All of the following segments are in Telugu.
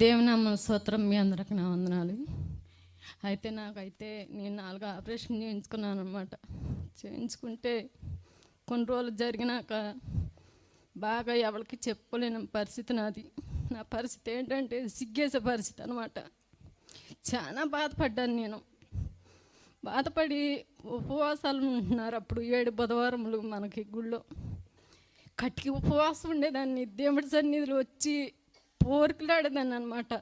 దేవనామ స్తోత్రం మీ అందరికి నా వందనాలు. అయితే నాకైతే నేను నాలుగు ఆపరేషన్ చేయించుకున్నాను అనమాట చేయించుకుంటే కొన్ని రోజులు జరిగినాక బాగా ఎవరికి చెప్పలేని పరిస్థితి నాది. నా పరిస్థితి ఏంటంటే సిగ్గేసే పరిస్థితి అనమాట చాలా బాధపడ్డాను నేను. బాధపడి ఉపవాసాలు ఉంటున్నారు అప్పుడు ఏడు బుధవారములు మనకి గుళ్ళో. కట్టికి ఉపవాసం ఉండేదాన్ని. దేవుడి సన్నిధిలో వచ్చి పోరుకులాడేదాన్ని అనమాట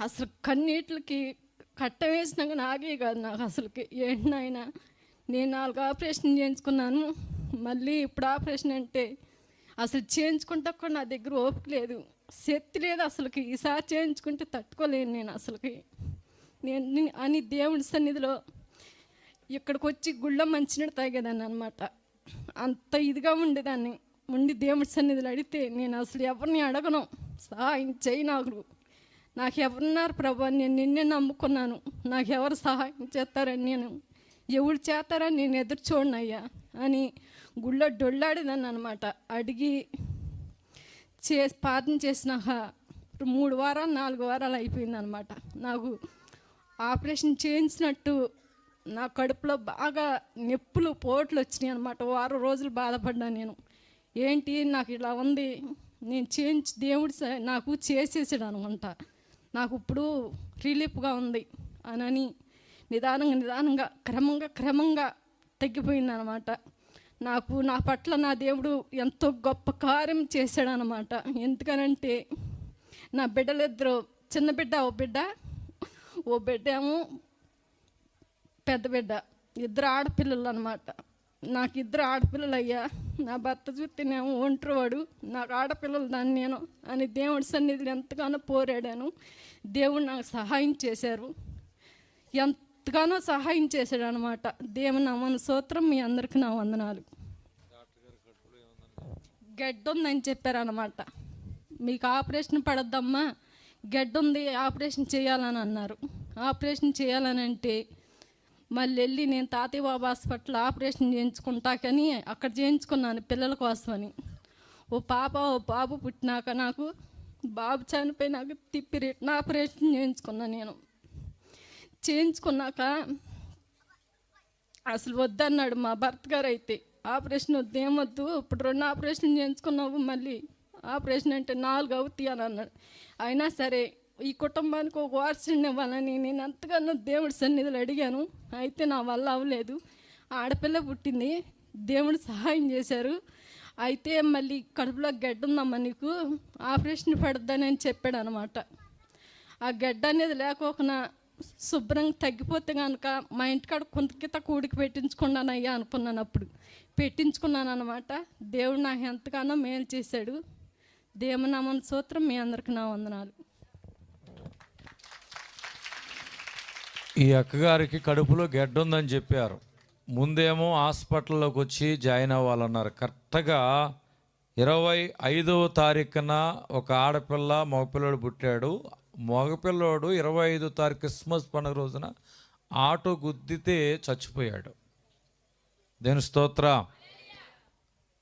అసలు కన్నీటికి కట్ట వేసినాక నాగే కాదు నాకు అసలుకి. ఏంటి నాయన నేను నాలుగు ఆపరేషన్ చేయించుకున్నాను. మళ్ళీ ఇప్పుడు ఆపరేషన్ అంటే అసలు చేయించుకుంటా కూడా నా దగ్గర ఓపిక లేదు. శక్తి లేదు అసలుకి. ఈసారి చేయించుకుంటే తట్టుకోలేను నేను అసలుకి. నేను అని దేవుడి సన్నిధిలో ఇక్కడికి వచ్చి గుళ్ళో మంచినీడు తాగేదాన్ని అనమాట అంత ఇదిగా ఉండేదాన్ని. ఉండి దేవుడి సన్నిధిలో అడిగితే నేను అసలు ఎవరిని అడగను? సహాయం చేయి నాకు నాకు ఎవరున్నారు ప్రభా? నేను నిన్నే నమ్ముకున్నాను. నాకు ఎవరు సహాయం చేస్తారని నేను ఎవరు చేస్తారని నేను ఎదురు చూడనయ్యా అని గుళ్ళో డొల్లాడేదాన్ని అనమాట అడిగి చే పాదం చేసినాక మూడు వారాలు నాలుగు వారాలు అయిపోయిందనమాట నాకు ఆపరేషన్ చేయించినట్టు నా కడుపులో బాగా నొప్పులు పోట్లు వచ్చినాయి అనమాట వారం రోజులు బాధపడ్డాను నేను. ఏంటి నాకు ఇలా ఉంది? నేను చేయించి దేవుడు నాకు చేసేసాడు అనమాట. నాకు ఇప్పుడు రిలీఫ్గా ఉంది అనని నిదానంగా నిదానంగా క్రమంగా క్రమంగా తగ్గిపోయింది అనమాట. నాకు నా పట్ల నా దేవుడు ఎంతో గొప్ప కార్యం చేశాడనమాట ఎందుకనంటే నా బిడ్డలిద్దరు చిన్న బిడ్డ ఓ బిడ్డ ఓ బిడ్డ ఏమో పెద్ద బిడ్డ ఇద్దరు ఆడపిల్లలు అనమాట. నాకు ఇద్దరు ఆడపిల్లలు అయ్యా నా భర్త చూస్తేనేమో ఒంటరివాడు నాకు ఆడపిల్లలు దాన్ని నేను అని దేవుడి సన్నిధిలో ఎంతగానో పోరాడాను. దేవుడు నాకు సహాయం చేశారు. ఎంతగానో సహాయం చేశాడు అనమాట దేవుని అమ్మని సూత్రం మీ అందరికీ నా వందనాలు. గడ్డ ఉందని చెప్పారనమాట మీకు ఆపరేషన్ పడద్దమ్మా. గడ్డ ఉంది ఆపరేషన్ చేయాలని అన్నారు. ఆపరేషన్ చేయాలని అంటే మళ్ళీ వెళ్ళి నేను తాతయ్య బాబు హాస్పిటల్ ఆపరేషన్ చేయించుకుంటా కానీ అక్కడ చేయించుకున్నాను పిల్లల కోసమని. ఓ పాప ఓ బాబు పుట్టినాక నాకు బాబు చనిపోయినాక తిప్పి రిటర్న్ ఆపరేషన్ చేయించుకున్నాను నేను. చేయించుకున్నాక అసలు వద్దన్నాడు మా భర్త గారు అయితే. ఆపరేషన్ వద్దు ఏమొద్దు ఇప్పుడు రెండు ఆపరేషన్ చేయించుకున్నావు మళ్ళీ ఆపరేషన్ అంటే నాలుగు అవుతాయి అని అన్నాడు. అయినా సరే ఈ కుటుంబానికి ఒక వారసుని ఇవ్వాలని నేను ఎంతగానో దేవుడి సన్నిధులు అడిగాను. అయితే నా వల్ల అవ్వలేదు. ఆడపిల్ల పుట్టింది. దేవుడు సహాయం చేశారు. అయితే మళ్ళీ కడుపులో గడ్డ ఉందమ్మా నీకు. ఆపరేషన్ పడద్దని అని చెప్పాడు అనమాట ఆ గడ్డ అనేది లేకోకుండా శుభ్రంగా తగ్గిపోతే కనుక మా ఇంటికాడ కొంత కిత కూడికి పెట్టించుకున్నానయ్యా అనుకున్నాను అప్పుడు. పెట్టించుకున్నాను అనమాట దేవుడు నాకు ఎంతగానో మేలు చేశాడు. దేవనామన సూత్రం మీ అందరికి నా వందనాలు. ఈ అక్కగారికి కడుపులో గెడ్డ ఉందని చెప్పారు. ముందేమో హాస్పిటల్లోకి వచ్చి జాయిన్ అవ్వాలన్నారు. కరెక్ట్గా ఇరవై ఐదవ తారీఖున ఒక ఆడపిల్ల మగపిల్లడు పుట్టాడు. మగపిల్లోడు ఇరవై ఐదో తారీఖు క్రిస్మస్ పండుగ రోజున ఆటో గుద్దితే చచ్చిపోయాడు. దేని స్తోత్ర.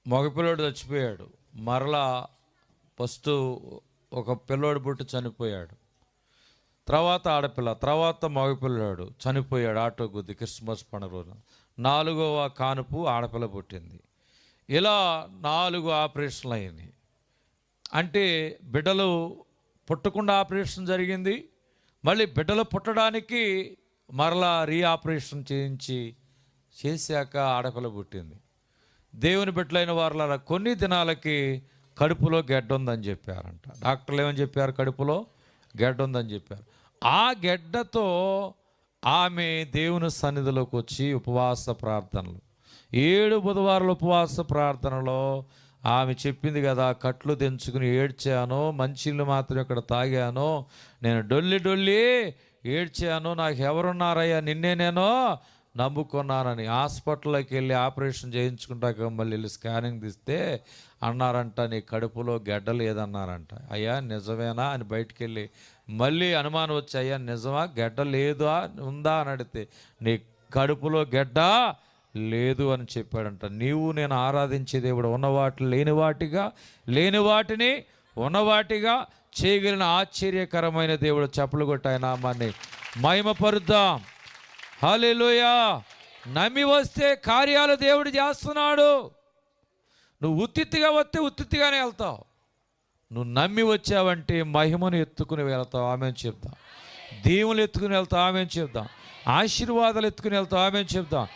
మగపిల్లోడు చచ్చిపోయాడు. మరలా ఫస్ట్ ఒక పిల్లోడు పుట్టి చనిపోయాడు. తర్వాత ఆడపిల్ల తర్వాత మగపిల్లాడు చనిపోయాడు ఆటో గుద్ది క్రిస్మస్ పండుగ రోజున. నాలుగవ కానుపు ఆడపిల్ల పుట్టింది. ఇలా నాలుగు ఆపరేషన్లు అయినాయి. అంటే బిడ్డలు పుట్టకుండా ఆపరేషన్ జరిగింది. మళ్ళీ బిడ్డలు పుట్టడానికి మరలా రీ ఆపరేషన్ చేయించి చేశాక ఆడపిల్ల పుట్టింది. దేవుని బిడ్డలైన వారిలా కొన్ని దినాలకి కడుపులో గెడ్డ ఉందని చెప్పారంట. డాక్టర్లు ఏమని చెప్పారు కడుపులో? గెడ్డ ఉందని చెప్పారు. ఆ గెడ్డతో ఆమె దేవుని సన్నిధిలోకి వచ్చి ఉపవాస ప్రార్థనలు. ఏడు బుధవారాల ఉపవాస ప్రార్థనలో ఆమె చెప్పింది కదా కట్లు తెంచుకుని ఏడ్చాను మంచిళ్ళు మాత్రం ఇక్కడ తాగాను నేను డొల్లి డొల్లి ఏడ్చాను నాకు ఎవరున్నారయ్యా నిన్నే నేను నమ్ముకున్నానని హాస్పిటల్లోకి వెళ్ళి ఆపరేషన్ చేయించుకుంటాక మళ్ళీ వెళ్ళి స్కానింగ్ తీస్తే అన్నారంట నీ కడుపులో గెడ్డ లేదన్నారంట. అయ్యా నిజమేనా? అని బయటికి వెళ్ళి మళ్ళీ అనుమానం వచ్చి అయ్యా నిజమా? గెడ్డ లేదా ఉందా? అని అడిగితే నీ కడుపులో గడ్డ లేదు అని చెప్పాడంట. నీవు నేను ఆరాధించే దేవుడు ఉన్నవాటి లేని వాటిగా లేని వాటిని ఉన్నవాటిగా చేయగలిగిన ఆశ్చర్యకరమైన దేవుడు చెప్పులు కొట్టాయి నామాన్ని మహిమపరుద్దాం. హాలేలోయా నమ్మి వస్తే కార్యాలు దేవుడు చేస్తున్నాడు. నువ్వు ఉత్తిత్తిగా వస్తే ఉత్తిత్తిగానే వెళ్తావు. నువ్వు నమ్మి వచ్చావంటే మహిమను ఎత్తుకుని వెళ్తావు. ఆమె చెప్దాం. దేవుని ఎత్తుకుని వెళ్తావు. ఆమె చెప్దాం. ఆశీర్వాదాలు ఎత్తుకుని వెళ్తావు. ఆమె చెప్దాం.